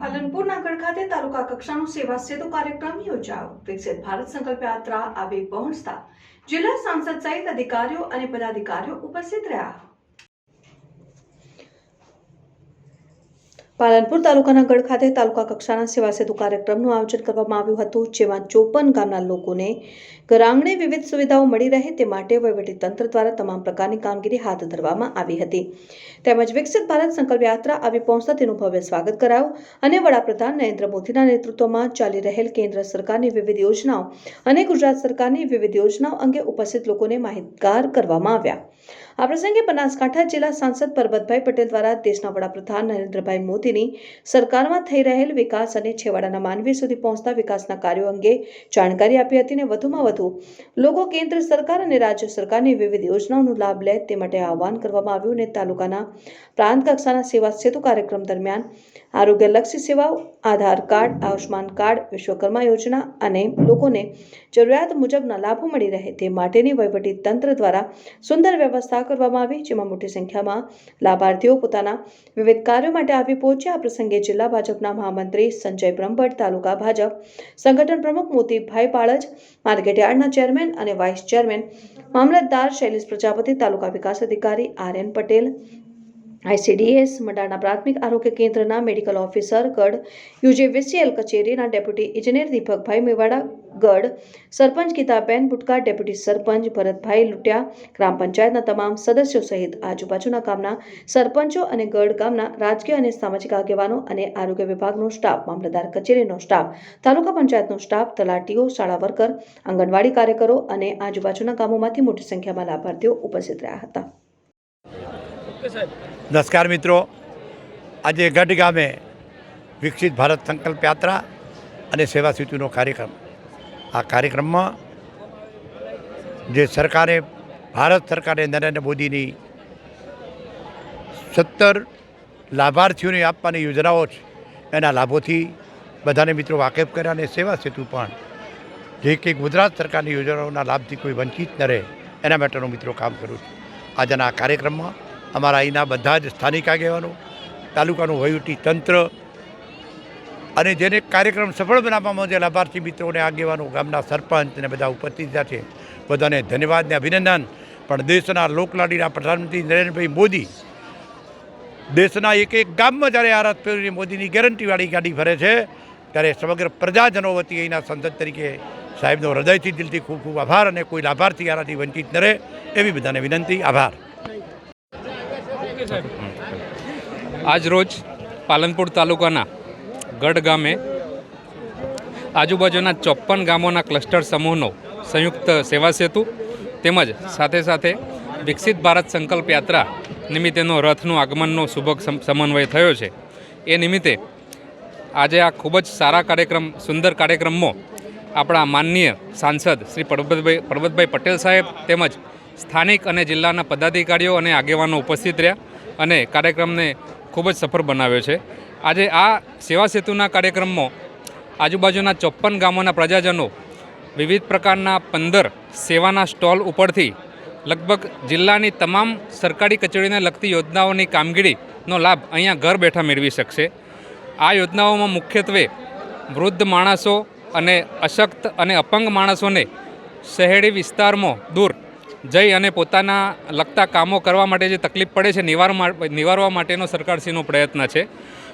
પાલનપુર નાગર ખાતે તાલુકા કક્ષાનો સેવા સેતુ કાર્યક્રમ યોજાયો. વિકસિત ભારત સંકલ્પ યાત્રા આવે પહોંચતા જિલ્લા સાંસદ સહિત અધિકારીઓ અને પદાધિકારીઓ ઉપસ્થિત રહ્યા. પાલનપુર તાલુકાના ગઢ ખાતે તાલુકા કક્ષાના સેવા સેતુ કાર્યક્રમનું આયોજન કરવામાં આવ્યું હતું, જેમાં ચોપન ગામના લોકોને ઘરઆંગણે વિવિધ સુવિધાઓ મળી રહે તે માટે વહીવટીતંત્ર દ્વારા તમામ પ્રકારની કામગીરી હાથ ધરવામાં આવી હતી. તેમજ વિકસિત ભારત સંકલ્પ યાત્રા આવી પહોંચતા તેનું ભવ્ય સ્વાગત કરાયું અને વડાપ્રધાન નરેન્દ્ર મોદીના નેતૃત્વમાં ચાલી રહેલ કેન્દ્ર સરકારની વિવિધ યોજનાઓ અને ગુજરાત સરકારની વિવિધ યોજનાઓ અંગે ઉપસ્થિત લોકોને માહિતગાર કરવામાં આવ્યા. આ પ્રસંગે બનાસકાંઠા જિલ્લા સાંસદ પરબતભાઈ પટેલ દ્વારા દેશના વડાપ્રધાન નરેન્દ્રભાઈ મોદીની સરકારમાં થઈ રહેલ વિકાસ અને છેવાડાના માનવી સુધી પહોંચતા વિકાસના કાર્યો અંગે જાણકારી આપી હતી અને વધુમાં વધુ લોકો કેન્દ્ર સરકાર અને રાજ્ય સરકારની વિવિધ યોજનાઓનો લાભ લે તે માટે આહવાન કરવામાં આવ્યું અને તાલુકાના પ્રાંત કક્ષાના સેવા સેતુ કાર્યક્રમ દરમિયાન આરોગ્યલક્ષી સેવાઓ, આધાર કાર્ડ આયુષ્માન કાર્ડ, વિશ્વકર્મા યોજના અને લોકોને જરૂરિયાત મુજબના લાભો મળી રહે તે માટેની વહીવટી તંત્ર દ્વારા સુંદર વ્યવસ્થા કરવામાં આવી, જેમાં મોટી સંખ્યામાં લાભાર્થીઓ પોતાના વિવિધ કાર્યો માટે આવી પહોંચ્યા. આ પ્રસંગે જિલ્લા ભાજપના મહામંત્રી સંજય બ્રહ્મભટ્ટ, તાલુકા ભાજપ સંગઠન પ્રમુખ મોતીભાઈ પાળજ, માર્કેટયાર્ડના ચેરમેન અને વાઇસ ચેરમેન, મામલતદાર શૈલેષ પ્રજાપતિ, તાલુકા વિકાસ અધિકારી આર એન પટેલ આઈસીડીએસ મંડાળના પ્રાથમિક આરોગ્ય કેન્દ્રના મેડિકલ ઓફિસર ગઢ યુજેવીસીએલ કચેરીના ડેપ્યુટી ઇજનેર દીપકભાઈ મેવાડા ગઢ, સરપંચ ગીતાબેન બુટકા ડેપ્યુટી સરપંચ ભરતભાઈ લુટિયા, ગ્રામ પંચાયતના તમામ સદસ્યો સહિત આજુબાજુના ગામના સરપંચો અને ગઢ ગામના રાજકીય અને સામાજિક આગેવાનો અને આરોગ્ય વિભાગનો સ્ટાફ, મામલતદાર કચેરીનો સ્ટાફ, તાલુકા પંચાયતનો સ્ટાફ, તલાટીઓ, શાળા વર્કર, આંગણવાડી કાર્યકરો અને આજુબાજુના ગામોમાંથી મોટી સંખ્યામાં લાભાર્થીઓ ઉપસ્થિત રહ્યા હતા. નમસ્કાર મિત્રો. આજે ગઢ ગામે વિકસિત ભારત સંકલ્પ યાત્રા અને સેવા સેતુનો કાર્યક્રમ. આ કાર્યક્રમમાં જે સરકારે, ભારત સરકારે નરેન્દ્ર મોદીની સત્તર લાભાર્થીઓને આપવાની યોજનાઓ છે, એના લાભોથી બધાને મિત્રો વાકેફ કર્યા અને સેવા સેતુ પણ જે કે ગુજરાત સરકારની યોજનાઓના લાભથી કોઈ વંચિત ન રહે, એના માટેનું મિત્રો કામ કરું છું. આજના આ કાર્યક્રમમાં અમારા અહીંના બધા જ સ્થાનિક આગેવાનો, તાલુકાનું વહીવટી તંત્ર અને જેને કાર્યક્રમ સફળ બનાવવામાં જે લાભાર્થી મિત્રોને, આગેવાનો, ગામના સરપંચ અને બધા ઉપસ્થિત થયા છે બધાને ધન્યવાદ ને અભિનંદન. પણ દેશના લોકલાડીના પ્રધાનમંત્રી નરેન્દ્રભાઈ મોદી દેશના એક એક ગામમાં જ્યારે આરત ફેરવીને મોદીની ગેરંટીવાળી ગાડી ફરે છે, ત્યારે સમગ્ર પ્રજાજનો વતી અહીંના સંસદ તરીકે સાહેબનો હૃદયથી દિલથી ખૂબ ખૂબ આભાર અને કોઈ લાભાર્થી આનાથી વંચિત ન રહે, એવી બધાને વિનંતી. આભાર. આજ રોજ પાલનપુર તાલુકાના ગઢ ગામે આજુબાજુના ચોપ્પન ગામોના ક્લસ્ટર સમૂહનો સંયુક્ત સેવા સેતુ તેમજ સાથે સાથે વિકસિત ભારત સંકલ્પ યાત્રા નિમિત્તેનો રથનું આગમનનો શુભક સમ- સમન્વય થયો છે. એ નિમિત્તે આજે આ ખૂબ જ સારા કાર્યક્રમ, સુંદર કાર્યક્રમમાં આપણા માનનીય સાંસદ શ્રી પરબતભાઈ પરબતભાઈ પટેલ સાહેબ તેમજ સ્થાનિક અને જિલ્લાના પદાધિકારીઓ અને આગેવાનો ઉપસ્થિત રહ્યા. અને કાર્યક્રમને ખૂબ જ સફળ બનાવ્યો છે. આજે આ સેવા સેતુના કાર્યક્રમમાં આજુબાજુના ચોપ્પન ગામોના પ્રજાજનો વિવિધ પ્રકારના પંદર સેવાના સ્ટોલ ઉપરથી લગભગ જિલ્લાની તમામ સરકારી કચેરીને લગતી યોજનાઓની કામગીરીનો લાભ અહીંયા ઘર બેઠા મેળવી શકશે. આ યોજનાઓમાં મુખ્યત્વે વૃદ્ધ માણસો અને અશક્ત અને અપંગ માણસોને શહેરી વિસ્તારમાં દૂર જઈ અને પોતાના લગતા કામો કરવા માટે જે તકલીફ પડે છે નિવારવા નિવારવા માટેનો સરકારશ્રીનો પ્રયત્ન છે.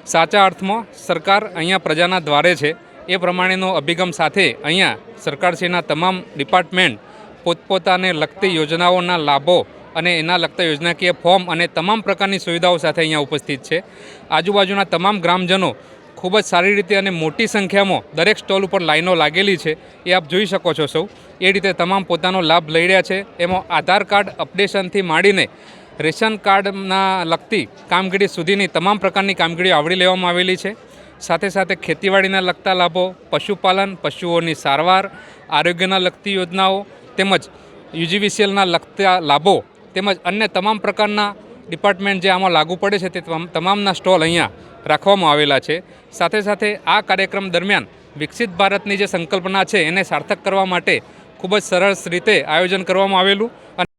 સાચા અર્થમાં સરકાર અહીંયા પ્રજાના દ્વારે છે. એ પ્રમાણેનો અભિગમ સાથે અહીંયા સરકારશ્રીના તમામ ડિપાર્ટમેન્ટ પોતપોતાને લગતી યોજનાઓના લાભો અને એના લગતા યોજનાકીય ફોર્મ અને તમામ પ્રકારની સુવિધાઓ સાથે અહીંયા ઉપસ્થિત છે. આજુબાજુના તમામ ગ્રામજનો ખૂબ જ સારી રીતે અને મોટી સંખ્યામાં દરેક સ્ટોલ ઉપર લાઈનો લાગેલી છે. એ આપ જોઈ શકો છો સૌ. એ રીતે તમામ પોતાનો લાભ લઈ રહ્યા છે. એમાં આધાર કાર્ડ અપડેશનથી માંડીને રેશન કાર્ડના લગતી કામગીરી સુધીની તમામ પ્રકારની કામગીરી આવરી લેવામાં આવેલી છે. સાથે સાથે ખેતીવાડીના લગતા લાભો, પશુપાલન, પશુઓની સારવાર, આરોગ્યના લગતી યોજનાઓ તેમજ યુજીવીસીએલના લગતા લાભો તેમજ અન્ય તમામ પ્રકારના ડિપાર્ટમેન્ટ જે આમાં લાગુ પડે છે તે તમામના સ્ટોલ અહીંયા રાખવામાં આવેલા છે. સાથે સાથે આ કાર્યક્રમ દરમિયાન વિકસિત ભારતની જે સંકલ્પના છે એને સાર્થક કરવા માટે ખૂબ જ સરસ રીતે આયોજન કરવામાં આવેલું અને